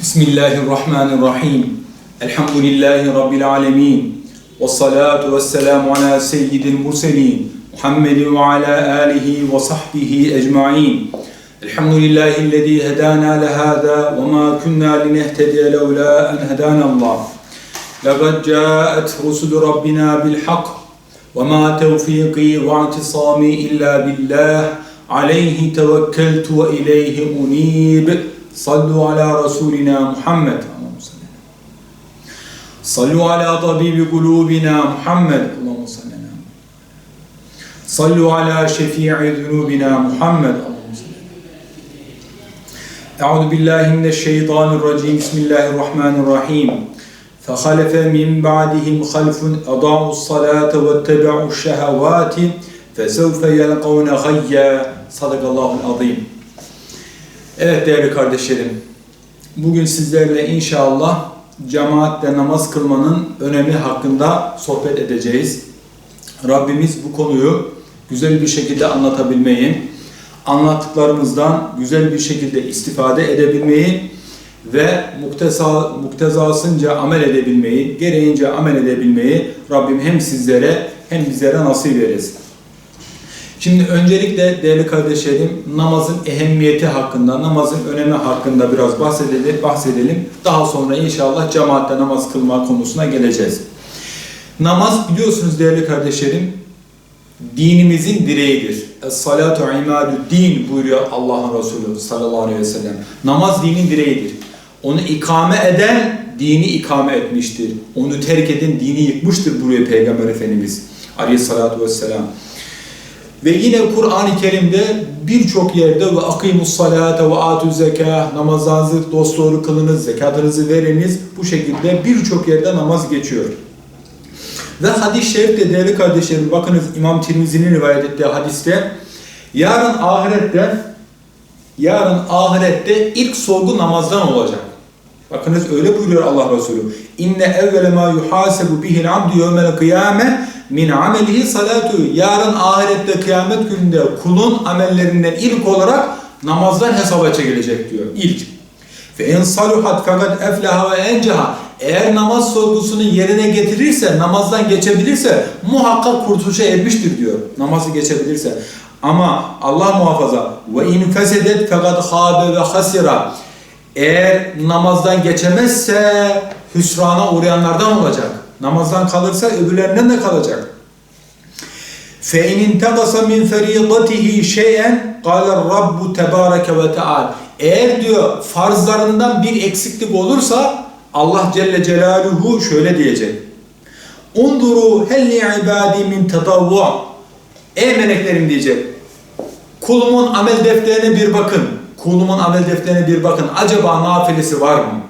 بسم الله الرحمن الرحيم الحمد لله رب العالمين والصلاة والسلام على سيد المرسلين محمد وعلى آله وصحبه أجمعين الحمد لله الذي هدانا لهذا وما كنا لنهتدي لولا أن هدانا الله لقد جاءت رسل ربنا بالحق وما توفيقي واعتصامي إلا بالله عليه توكلت وإليه أنيب صلوا على رسولنا محمد. صلوا على طبيب قلوبنا محمد. اللهم صل صلوا على شفيع ذنوبنا محمد. اللهم صل أعوذ بالله من الشيطان الرجيم. بسم الله الرحمن الرحيم. فخلف من بعدهم خلف أضاعوا الصلاة واتبعوا الشهوات فسوف يلقون غيا. صدق الله العظيم. Evet değerli kardeşlerim, bugün sizlerle inşallah cemaatle namaz kılmanın önemi hakkında sohbet edeceğiz. Rabbimiz bu konuyu güzel bir şekilde anlatabilmeyi, anlattıklarımızdan güzel bir şekilde istifade edebilmeyi ve muktesa, muktezasınca amel edebilmeyi, gereğince amel edebilmeyi Rabbim hem sizlere hem bizlere nasip eylesin. Şimdi öncelikle değerli kardeşlerim namazın ehemmiyeti hakkında, namazın önemi hakkında biraz bahsedelim. bahsedelim. Daha sonra inşallah cemaatle namaz kılma konusuna geleceğiz. Namaz biliyorsunuz değerli kardeşlerim dinimizin direğidir. Es-salatu imadü din buyuruyor Allah'ın Resulü sallallahu aleyhi ve sellem. Namaz dinin direğidir. Onu ikame eden dini ikame etmiştir. Onu terk eden dini yıkmıştır buraya Peygamber Efendimiz aleyhissalatu vesselam. Ve yine Kur'an-ı Kerim'de birçok yerde ve akimus salate ve atü zekâh namazınızı dosdoğru kılınız, zekatınızı veriniz. Bu şekilde birçok yerde namaz geçiyor. Ve hadis-i şerifte değerli kardeşlerim bakınız İmam Tirmizi'nin rivayet ettiği hadiste yarın ahirette yarın ahirette ilk sorgu namazdan olacak. Bakınız öyle buyuruyor Allah Resulü. İnne evvele ma yuhasebu bihil abdu yevmel kıyame min amelihi salatu. Yarın ahirette kıyamet gününde kulun amellerinden ilk olarak namazdan hesaba çekilecek diyor. İlk. Fe en saluhat fakat eflaha ve encaha. Eğer namaz sorgusunu yerine getirirse, namazdan geçebilirse muhakkak kurtuluşa ermiştir diyor. Namazı geçebilirse. Ama Allah muhafaza ve in fesedet fakat habe ve hasira. Eğer namazdan geçemezse hüsrana uğrayanlardan olacak. Namazdan kalırsa öbürlerinden de kalacak. فَاِنْ اِنْتَقَصَ مِنْ فَرِيضَتِهِ شَيْئًا قَالَ الرَّبُّ تَبَارَكَ وَتَعَالَ Eğer diyor farzlarından bir eksiklik olursa Allah Celle Celaluhu şöyle diyecek. Unduru helli ibadi min tetavvu. Ey meleklerim diyecek. Kulumun amel defterine bir bakın. Kulumun amel defterine bir bakın. Acaba nafilesi var mı?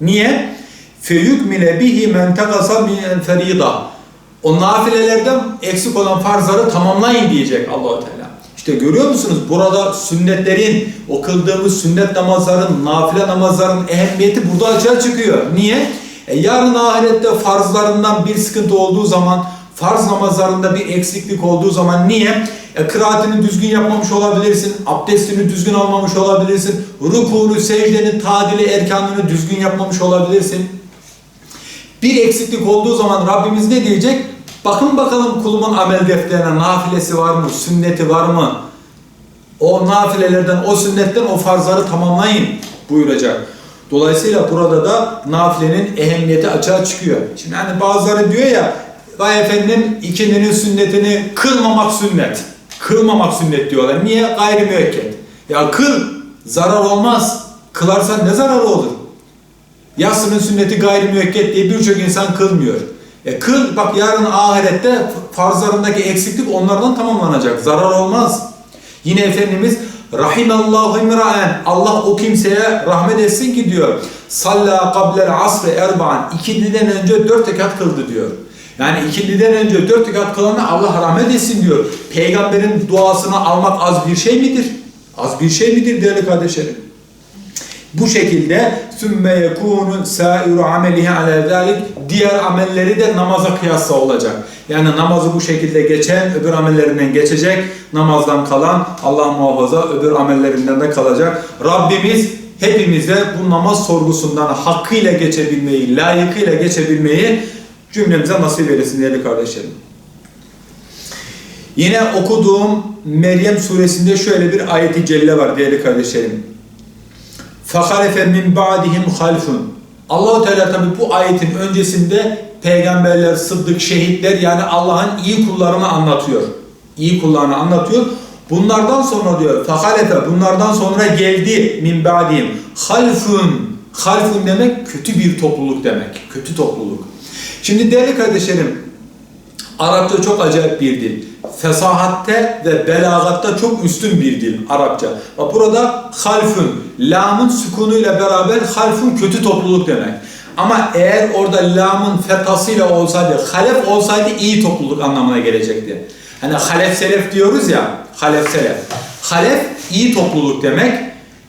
Niye? Feyükmile bihi men tekasa min ferida. O nafilelerden eksik olan farzları tamamlayın diyecek Allahu Teala. İşte görüyor musunuz? Burada sünnetlerin, o kıldığımız sünnet namazların, nafile namazların ehemmiyeti burada açığa çıkıyor. Niye? E yarın ahirette farzlarından bir sıkıntı olduğu zaman, farz namazlarında bir eksiklik olduğu zaman niye? E, kıraatini düzgün yapmamış olabilirsin, abdestini düzgün almamış olabilirsin, rukunu, secdenin tadili, erkanını düzgün yapmamış olabilirsin. Bir eksiklik olduğu zaman Rabbimiz ne diyecek? Bakın bakalım kulumun amel defterine nafilesi var mı, sünneti var mı? O nafilelerden, o sünnetten o farzları tamamlayın buyuracak. Dolayısıyla burada da nafilenin ehemmiyeti açığa çıkıyor. Şimdi hani bazıları diyor ya, vay efendim ikindinin sünnetini kılmamak sünnet. Kılmamak sünnet diyorlar. Niye? Gayri müekket. Ya kıl, zarar olmaz. Kılarsan ne zararı olur? Yatsının sünneti gayri müekket diye birçok insan kılmıyor. E kıl bak yarın ahirette farzlarındaki eksiklik onlardan tamamlanacak. Zarar olmaz. Yine Efendimiz Rahimallahu imraen Allah o kimseye rahmet etsin ki diyor. Salla qablel asri erba'an ikindiden önce dört rekat kıldı diyor. Yani ikindiden önce dört rekat kılana Allah rahmet etsin diyor. Peygamberin duasını almak az bir şey midir? Az bir şey midir değerli kardeşlerim? Bu şekilde sümme yekunu sairu amelihi ala zalik diğer amelleri de namaza kıyasla olacak. Yani namazı bu şekilde geçen öbür amellerinden geçecek. Namazdan kalan Allah muhafaza öbür amellerinden de kalacak. Rabbimiz hepimize bu namaz sorgusundan hakkıyla geçebilmeyi, layıkıyla geçebilmeyi cümlemize nasip eylesin değerli kardeşlerim. Yine okuduğum Meryem suresinde şöyle bir ayeti celle var değerli kardeşlerim. فَخَلَفَ مِنْ بَعْدِهِمْ خَلْفٌ Allahu Teala tabi bu ayetin öncesinde peygamberler, sıddık, şehitler yani Allah'ın iyi kullarını anlatıyor. İyi kullarını anlatıyor. Bunlardan sonra diyor فَخَلَفَ bunlardan sonra geldi min ba'dihim halfun halfun demek kötü bir topluluk demek. Kötü topluluk. Şimdi değerli kardeşlerim Arapça çok acayip bir dil. Fesahatte ve belagatta çok üstün bir dil Arapça. Bak burada halfun, lamın sükunuyla beraber halfun kötü topluluk demek. Ama eğer orada lamın fetasıyla olsaydı, halef olsaydı iyi topluluk anlamına gelecekti. Hani halef selef diyoruz ya, halef selef. Halef iyi topluluk demek.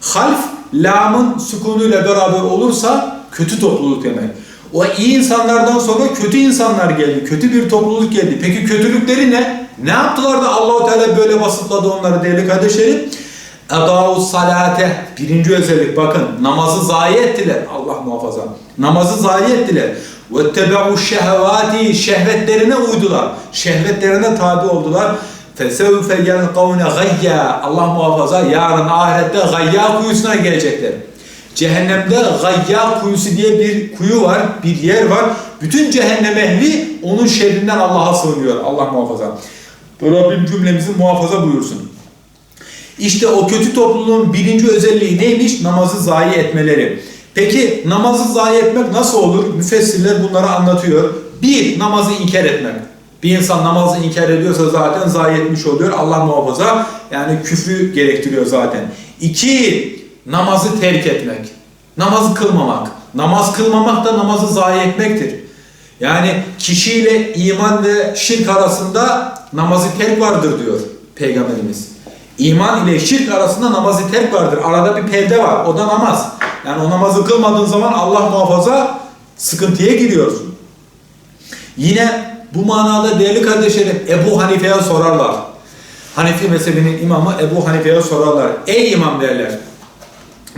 Half, lamın sükunuyla beraber olursa kötü topluluk demek. O iyi insanlardan sonra kötü insanlar geldi. Kötü bir topluluk geldi. Peki kötülükleri ne? Ne yaptılar da Allahu Teala böyle vasıfladı onları değerli kardeşlerim? Edâu salate. Birinci özellik bakın. Namazı zayi ettiler. Allah muhafaza. Namazı zayi ettiler. Ve tebe'u şehvati. Şehvetlerine uydular. Şehvetlerine tabi oldular. Fesevfe yelkavne gayya. Allah muhafaza yarın ahirette gayya kuyusuna gelecekler. Cehennemde gayya kuyusu diye bir kuyu var, bir yer var. Bütün cehennem ehli onun şerrinden Allah'a sığınıyor. Allah muhafaza. Rabbim cümlemizi muhafaza buyursun. İşte o kötü topluluğun birinci özelliği neymiş? Namazı zayi etmeleri. Peki namazı zayi etmek nasıl olur? Müfessirler bunları anlatıyor. Bir, namazı inkar etmek. Bir insan namazı inkar ediyorsa zaten zayi etmiş oluyor. Allah muhafaza. Yani küfrü gerektiriyor zaten. İki, namazı terk etmek. Namazı kılmamak. Namaz kılmamak da namazı zayi etmektir. Yani kişiyle iman ve şirk arasında namazı terk vardır diyor Peygamberimiz. İman ile şirk arasında namazı terk vardır. Arada bir perde var. O da namaz. Yani o namazı kılmadığın zaman Allah muhafaza sıkıntıya giriyorsun. Yine bu manada değerli kardeşlerim Ebu Hanife'ye sorarlar. Hanefi mezhebinin imamı Ebu Hanife'ye sorarlar. Ey imam derler.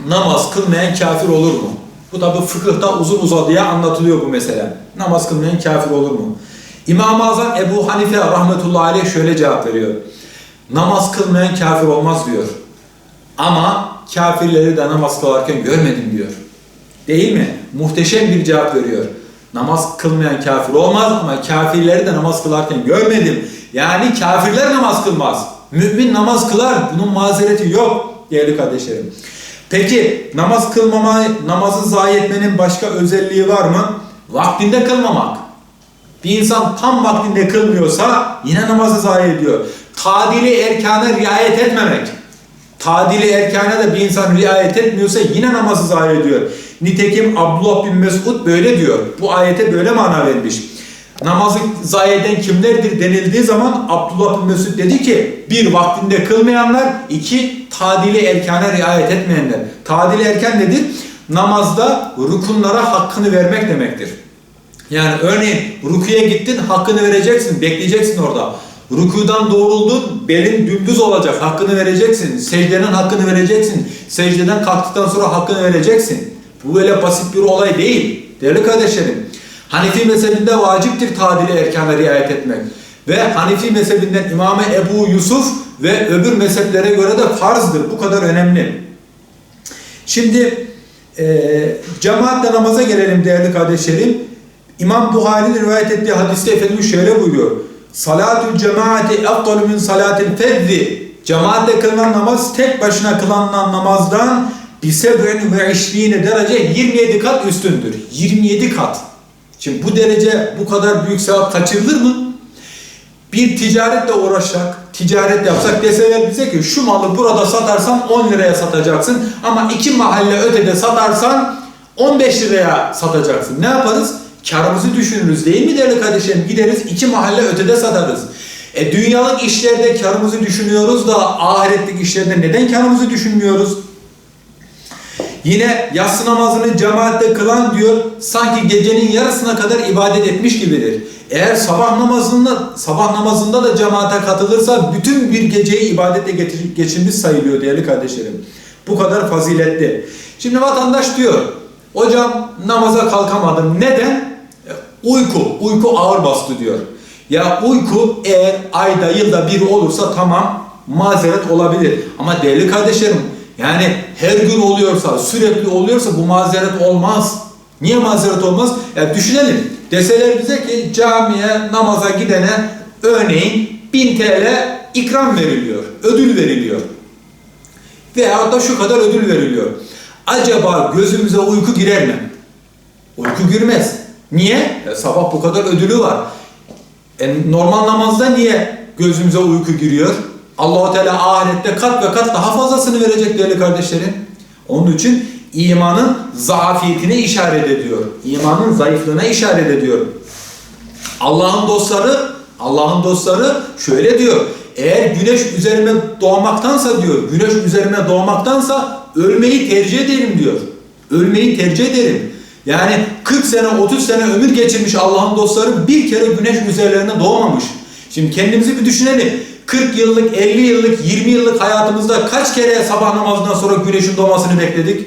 Namaz kılmayan kafir olur mu? Bu tabi fıkıhta uzun uzadıya anlatılıyor bu mesele. Namaz kılmayan kafir olur mu? İmam-ı Azam Ebu Hanife rahmetullahi aleyh şöyle cevap veriyor. Namaz kılmayan kafir olmaz diyor. Ama kafirleri de namaz kılarken görmedim diyor. Değil mi? Muhteşem bir cevap veriyor. Namaz kılmayan kafir olmaz ama kafirleri de namaz kılarken görmedim. Yani kafirler namaz kılmaz. Mümin namaz kılar. Bunun mazereti yok değerli kardeşlerim. Peki namaz kılmama, namazı zayi etmenin başka özelliği var mı? Vaktinde kılmamak. Bir insan tam vaktinde kılmıyorsa yine namazı zayi ediyor. Tadili erkana riayet etmemek. Tadili erkana da bir insan riayet etmiyorsa yine namazı zayi ediyor. Nitekim Abdullah bin Mesud böyle diyor. Bu ayete böyle mana vermiş. Namazı zayi eden kimlerdir denildiği zaman Abdullah bin Mesud dedi ki bir vaktinde kılmayanlar, iki tadili erkana riayet etmeyenler. Tadili erken nedir? Namazda rukunlara hakkını vermek demektir. Yani örneğin rukuya gittin hakkını vereceksin, bekleyeceksin orada. Rukudan doğruldun, belin dümdüz olacak, hakkını vereceksin. Secdenin hakkını vereceksin. Secdeden kalktıktan sonra hakkını vereceksin. Bu böyle basit bir olay değil. Değerli kardeşlerim, Hanefi mezhebinde vaciptir tadili erkana riayet etmek. Ve Hanefi mezhebinden İmam Ebu Yusuf ve öbür mezheplere göre de farzdır. Bu kadar önemli. Şimdi e, cemaatle namaza gelelim değerli kardeşlerim. İmam Buhari'nin rivayet ettiği hadiste Efendimiz şöyle buyuruyor. Salatül cemaati efdalu min salatil fezzi. Cemaatle kılınan namaz tek başına kılınan namazdan bisebün ve işliğine derece 27 kat üstündür. 27 kat. Şimdi bu derece bu kadar büyük sevap kaçırılır mı? Bir ticaretle uğraşsak, ticaret yapsak deseler bize ki şu malı burada satarsan 10 liraya satacaksın ama iki mahalle ötede satarsan 15 liraya satacaksın. Ne yaparız? Karımızı düşünürüz değil mi değerli kardeşlerim? Gideriz iki mahalle ötede satarız. E dünyalık işlerde karımızı düşünüyoruz da ahiretlik işlerde neden karımızı düşünmüyoruz? Yine yatsı namazını cemaatle kılan diyor sanki gecenin yarısına kadar ibadet etmiş gibidir. Eğer sabah namazında sabah namazında da cemaate katılırsa bütün bir geceyi ibadetle geçirmiş sayılıyor değerli kardeşlerim. Bu kadar faziletli. Şimdi vatandaş diyor, hocam namaza kalkamadım. Neden? E, Uyku, uyku ağır bastı diyor. Ya uyku eğer ayda yılda bir olursa tamam mazeret olabilir. Ama değerli kardeşlerim yani her gün oluyorsa, sürekli oluyorsa bu mazeret olmaz. Niye mazeret olmaz? Ya düşünelim. Deseler bize ki camiye namaza gidene örneğin 1000 TL ikram veriliyor, ödül veriliyor. Veyahut da şu kadar ödül veriliyor. Acaba gözümüze uyku girer mi? Uyku girmez. Niye? Ya sabah bu kadar ödülü var. E, normal namazda niye gözümüze uyku giriyor? Allahu Teala ahirette kat ve kat daha fazlasını verecek değerli kardeşlerim. Onun için imanın zafiyetine işaret ediyor. İmanın zayıflığına işaret ediyor. Allah'ın dostları, Allah'ın dostları şöyle diyor. Eğer güneş üzerime doğmaktansa diyor, güneş üzerime doğmaktansa ölmeyi tercih ederim diyor. Ölmeyi tercih ederim. Yani 40 sene, 30 sene ömür geçirmiş Allah'ın dostları bir kere güneş üzerlerine doğmamış. Şimdi kendimizi bir düşünelim. 40 yıllık, 50 yıllık, 20 yıllık hayatımızda kaç kere sabah namazından sonra güneşin doğmasını bekledik?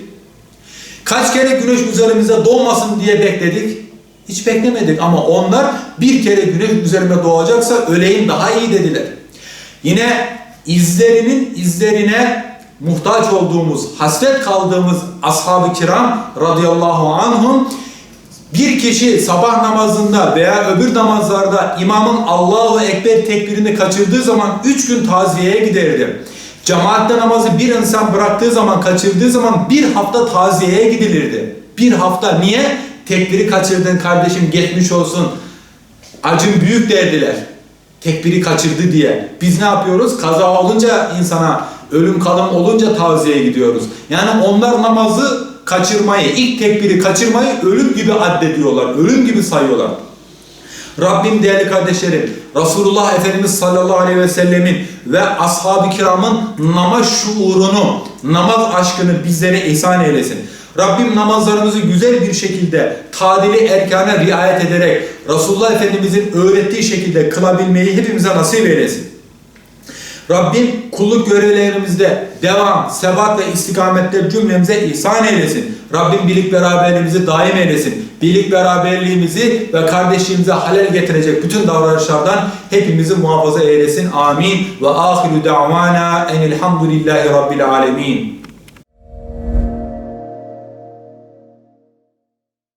Kaç kere güneş üzerimize doğmasın diye bekledik? Hiç beklemedik ama onlar bir kere güneş üzerime doğacaksa öleyim daha iyi dediler. Yine izlerinin izlerine muhtaç olduğumuz, hasret kaldığımız ashab-ı kiram radıyallahu anhum bir kişi sabah namazında veya öbür namazlarda imamın Allahu Ekber tekbirini kaçırdığı zaman üç gün taziyeye giderdi. Cemaatte namazı bir insan bıraktığı zaman, kaçırdığı zaman bir hafta taziyeye gidilirdi. Bir hafta niye? Tekbiri kaçırdın kardeşim geçmiş olsun. Acın büyük derdiler. Tekbiri kaçırdı diye. Biz ne yapıyoruz? Kaza olunca insana, ölüm kalım olunca taziyeye gidiyoruz. Yani onlar namazı kaçırmayı, ilk tekbiri kaçırmayı ölüm gibi addediyorlar. Ölüm gibi sayıyorlar. Rabbim değerli kardeşlerim, Resulullah Efendimiz sallallahu aleyhi ve sellemin ve ashab-ı kiramın namaz şuurunu, namaz aşkını bizlere ihsan eylesin. Rabbim namazlarımızı güzel bir şekilde tadili erkana riayet ederek Resulullah Efendimizin öğrettiği şekilde kılabilmeyi hepimize nasip eylesin. Rabbim kulluk görevlerimizde devam, sebat ve istikametler cümlemize ihsan eylesin. Rabbim birlik beraberliğimizi daim eylesin. Birlik beraberliğimizi ve kardeşliğimize halel getirecek bütün davranışlardan hepimizi muhafaza eylesin. Amin. Ve ahiru da'vana enilhamdülillahi rabbil alemin.